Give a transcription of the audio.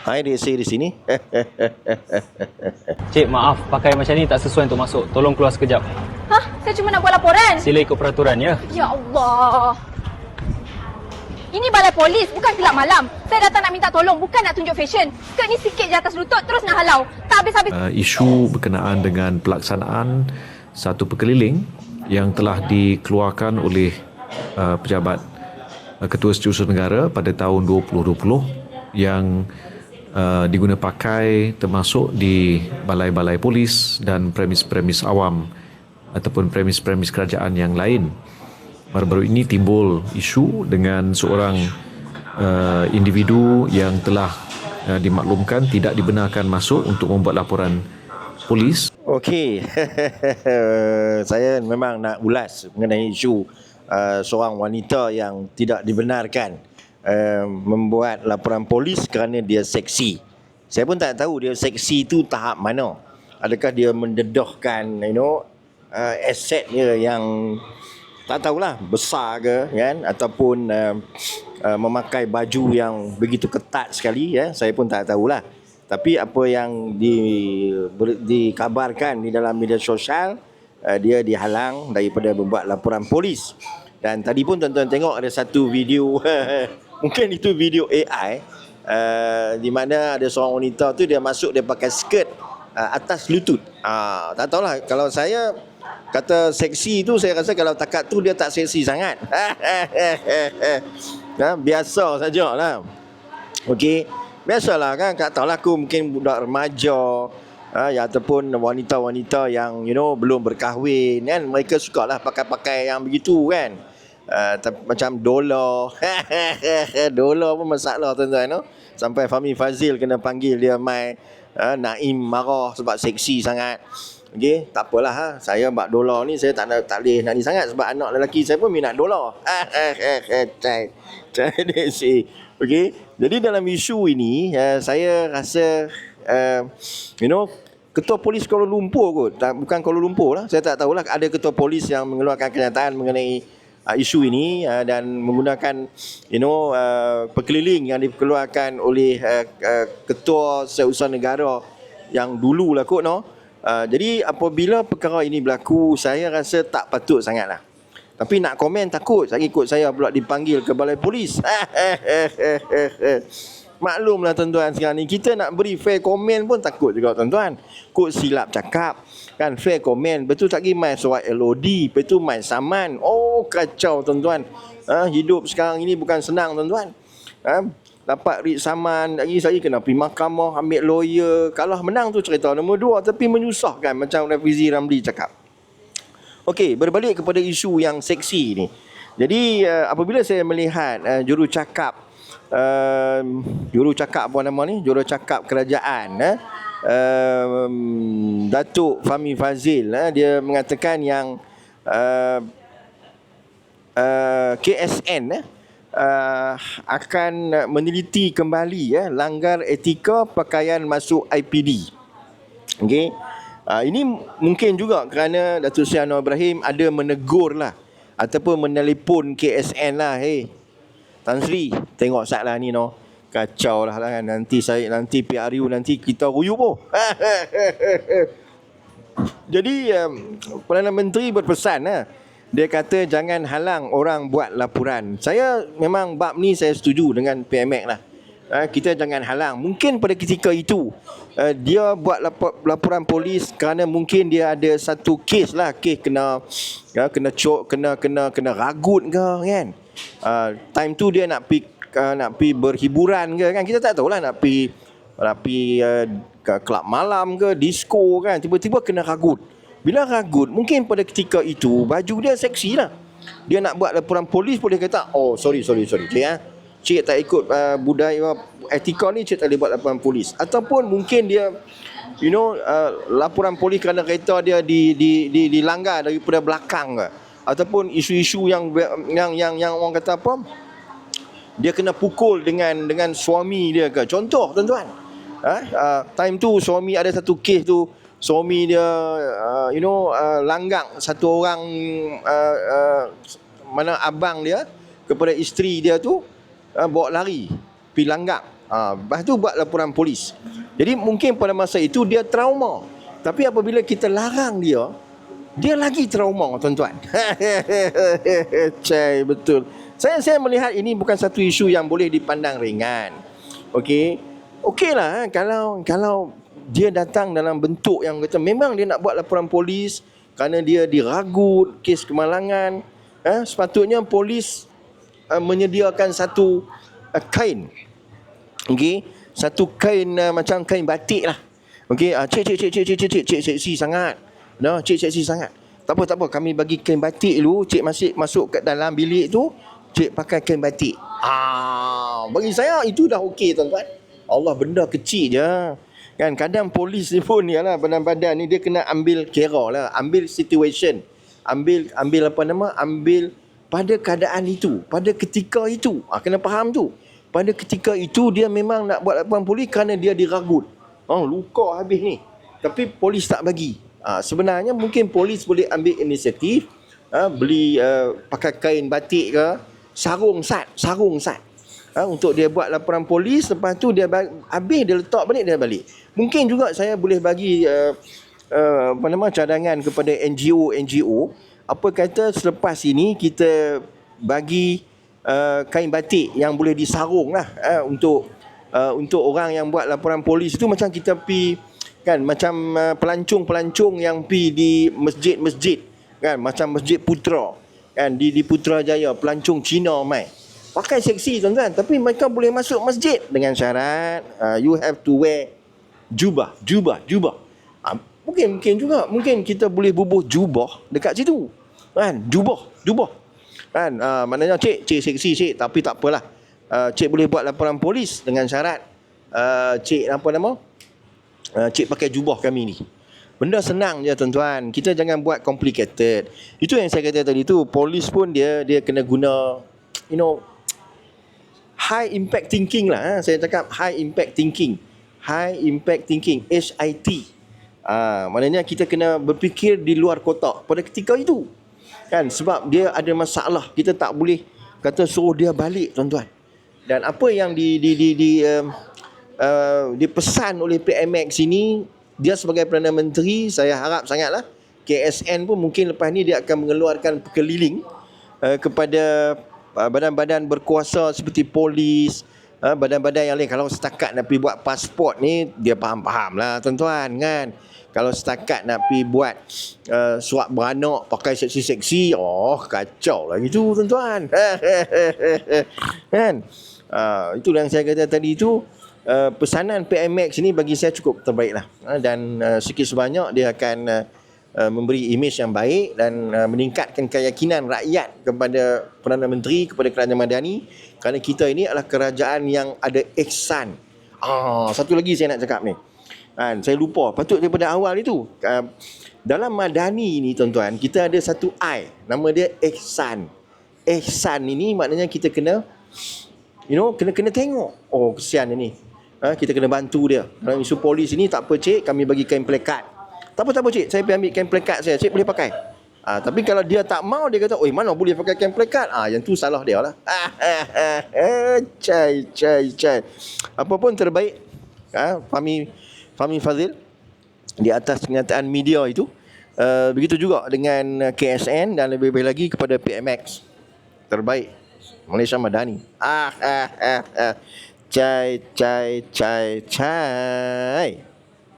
Hai dia saya di sini. Cik, maaf. Pakai macam ni tak sesuai untuk masuk. Tolong keluar sekejap. Hah? Saya cuma nak buat laporan. Sila ikut peraturan, ya? Ya Allah. Ini balai polis, bukan kelab malam. Saya datang nak minta tolong, bukan nak tunjuk fashion. Skirt ni sikit je atas lutut, terus nak halau. Tak habis-habis. uh, isu berkenaan dengan pelaksanaan satu perkeliling yang telah dikeluarkan oleh uh, pejabat uh, Ketua Setiausaha Negara pada tahun 2020 yang uh, diguna pakai termasuk di balai-balai polis dan premis-premis awam ataupun premis-premis kerajaan yang lain. Baru-baru ini timbul isu dengan seorang uh, individu yang telah uh, dimaklumkan tidak dibenarkan masuk untuk membuat laporan polis Okey. saya memang nak ulas mengenai isu uh, seorang wanita yang tidak dibenarkan uh, membuat laporan polis kerana dia seksi. Saya pun tak tahu dia seksi tu tahap mana. Adakah dia mendedahkan you know uh, aset dia yang tak tahulah besar ke kan ataupun uh, uh, memakai baju yang begitu ketat sekali ya saya pun tak tahulah tapi apa yang di ber, dikabarkan di dalam media sosial uh, dia dihalang daripada membuat laporan polis dan tadi pun tuan-tuan tengok ada satu video mungkin itu video AI uh, di mana ada seorang wanita tu dia masuk dia pakai skirt uh, atas lutut uh, tak tahulah kalau saya kata seksi tu saya rasa kalau takat tu dia tak seksi sangat. ha, biasa sajalah. Okey. Biasalah kan tak tahulah aku mungkin budak remaja ha, ya, ataupun wanita-wanita yang you know belum berkahwin kan mereka sukalah pakai-pakai yang begitu kan. Uh, macam dola Dola pun masalah tuan-tuan no? Sampai Fahmi Fazil kena panggil dia mai uh, Naim marah sebab seksi sangat Okey, tak apalah ha. Saya bak dolar ni saya tak nak tak boleh nak ni sangat sebab anak lelaki saya pun minat dolar. Cai. Cai dia si. Okey. Jadi dalam isu ini uh, saya rasa uh, you know Ketua Polis Kuala Lumpur kot. Tak, bukan Kuala Lumpur lah. Saya tak tahulah ada ketua polis yang mengeluarkan kenyataan mengenai uh, isu ini uh, dan menggunakan you know uh, perkeliling yang dikeluarkan oleh uh, uh, ketua seusaha negara yang dulu lah kot no. Uh, jadi apabila perkara ini berlaku saya rasa tak patut sangatlah. Tapi nak komen takut lagi ikut saya pula dipanggil ke balai polis. Maklumlah tuan-tuan sekarang ni kita nak beri fair komen pun takut juga tuan-tuan. Kut silap cakap kan fair komen betul tak lagi main surat LOD, tu main saman. Oh kacau tuan-tuan. Ha, hidup sekarang ini bukan senang tuan-tuan. Ha, dapat rit saman lagi saya kena pergi mahkamah ambil lawyer kalah menang tu cerita nombor dua tapi menyusahkan macam Rafizi Ramli cakap Okey, berbalik kepada isu yang seksi ni. Jadi uh, apabila saya melihat uh, juru cakap uh, juru cakap apa nama ni? Juru cakap kerajaan eh uh, Datuk Fahmi Fazil eh, dia mengatakan yang uh, uh, KSN eh uh, akan meneliti kembali ya langgar etika pakaian masuk IPD. Okey. Uh, ini mungkin juga kerana Datuk Seri Anwar Ibrahim ada menegur lah ataupun menelpon KSN lah. Hey, Tan Sri, tengok sat lah ni no. Kacau lah kan. Nanti saya, nanti PRU, nanti kita ruyup oh. Jadi, um, Perdana Menteri berpesan lah. Dia kata jangan halang orang buat laporan. Saya memang bab ni saya setuju dengan PMX lah. Uh, kita jangan halang. Mungkin pada ketika itu uh, dia buat lapor, laporan polis kerana mungkin dia ada satu kes lah, kes kena ya, kena cok, kena kena kena ragut ke kan. Uh, time tu dia nak pi uh, nak pi berhiburan ke kan. Kita tak tahulah nak pi nak pi uh, ke kelab malam ke, disco kan. Tiba-tiba kena ragut. Bila ragut, mungkin pada ketika itu baju dia seksi lah. Dia nak buat laporan polis boleh kata, oh sorry, sorry, sorry. Cik, ya. cik tak ikut uh, budaya etika ni, cik tak boleh buat laporan polis. Ataupun mungkin dia, you know, uh, laporan polis kerana kereta dia di, di, di, dilanggar daripada belakang ke. Ataupun isu-isu yang, yang yang yang orang kata apa, dia kena pukul dengan dengan suami dia ke. Contoh, tuan-tuan. Ha? Uh, time tu suami ada satu kes tu, suami dia uh, you know uh, langgang satu orang uh, uh, mana abang dia kepada isteri dia tu uh, bawa lari pergi langgang Ha, lepas tu buat laporan polis. Jadi mungkin pada masa itu dia trauma. Tapi apabila kita larang dia, dia lagi trauma tuan-tuan. Cai betul. Saya saya melihat ini bukan satu isu yang boleh dipandang ringan. Okey. Okeylah kalau kalau dia datang dalam bentuk yang kata memang dia nak buat laporan polis kerana dia diragut kes kemalangan, eh sepatutnya polis uh, menyediakan satu uh, kain. Okey, satu kain uh, macam kain batik lah. Okey, uh, cik cik cik cik cik cik cik cik sangat. No, cik seksi sangat. Tak apa tak apa, kami bagi kain batik dulu, cik masih masuk kat dalam bilik tu, cik pakai kain batik. Ah, bagi saya itu dah okey tuan-tuan. Allah benda kecil je. Kan kadang polis ni pun ni lah badan-badan ni dia kena ambil kira lah, ambil situation. Ambil ambil apa nama? Ambil pada keadaan itu, pada ketika itu. Ah kena faham tu. Pada ketika itu dia memang nak buat laporan polis kerana dia diragut. Oh, luka habis ni. Tapi polis tak bagi. Ah sebenarnya mungkin polis boleh ambil inisiatif ah, beli uh, pakai kain batik ke, sarung sat, sarung sat. Ha, untuk dia buat laporan polis lepas tu dia habis dia letak balik dia balik. Mungkin juga saya boleh bagi uh, uh, apa nama cadangan kepada NGO NGO apa kata selepas ini kita bagi uh, kain batik yang boleh disarung lah uh, untuk uh, untuk orang yang buat laporan polis itu macam kita pi kan macam uh, pelancong-pelancong yang pi di masjid-masjid. Kan macam Masjid Putra. Kan di di Putrajaya pelancong Cina mai. Pakai seksi tuan-tuan. Tapi mereka boleh masuk masjid dengan syarat uh, you have to wear jubah jubah jubah. Uh, mungkin mungkin juga. Mungkin kita boleh bubuh jubah dekat situ. Kan jubah jubah. Kan uh, maknanya cik cik seksi cik. Tapi tak apalah. Uh, cik boleh buat laporan polis dengan syarat uh, cik apa nama uh, cik pakai jubah kami ni Benda senang je tuan-tuan. Kita jangan buat complicated. Itu yang saya kata tadi tu. Polis pun dia dia kena guna you know high impact thinking lah. Ha? Saya cakap high impact thinking. High impact thinking. HIT. Ah, maknanya kita kena berfikir di luar kotak pada ketika itu. Kan? Sebab dia ada masalah. Kita tak boleh kata suruh dia balik tuan-tuan. Dan apa yang di di di, di um, uh, dipesan oleh PMX ini dia sebagai Perdana Menteri saya harap sangatlah KSN pun mungkin lepas ni dia akan mengeluarkan keliling uh, kepada uh, badan-badan berkuasa seperti polis uh, badan-badan yang lain. Kalau setakat nak pergi buat pasport ni dia faham-faham lah tuan-tuan kan? Kalau setakat nak pergi buat uh, suap beranak pakai seksi-seksi oh kacau lah gitu tuan-tuan. Kan? Uh, itu yang saya kata tadi tu uh, pesanan PMX ni bagi saya cukup terbaik lah. Uh, dan uh, sikit sebanyak dia akan uh, memberi imej yang baik dan uh, meningkatkan keyakinan rakyat kepada Perdana Menteri kepada Kerajaan Madani kerana kita ini adalah kerajaan yang ada ihsan. Ah satu lagi saya nak cakap ni. Kan saya lupa patut daripada awal itu. Uh, dalam Madani ni tuan-tuan kita ada satu I. Nama dia ihsan. Ihsan ini maknanya kita kena you know kena kena tengok. Oh kesian ini ha, kita kena bantu dia dalam isu polis ini tak apa cik kami bagi kain plekat tak apa tak apa cik saya pergi ambil kain plekat saya cik boleh pakai Ah, tapi kalau dia tak mau dia kata, "Oi, mana boleh pakai kain plekat?" Ah, yang tu salah dia lah. cai cai cai. Apa pun terbaik. Ah, Fahmi Fahmi Fazil di atas kenyataan media itu. Uh, begitu juga dengan KSN dan lebih baik lagi kepada PMX. Terbaik. Malaysia Madani. Ah, ah, ah, ah. চাই চাই চাই চাই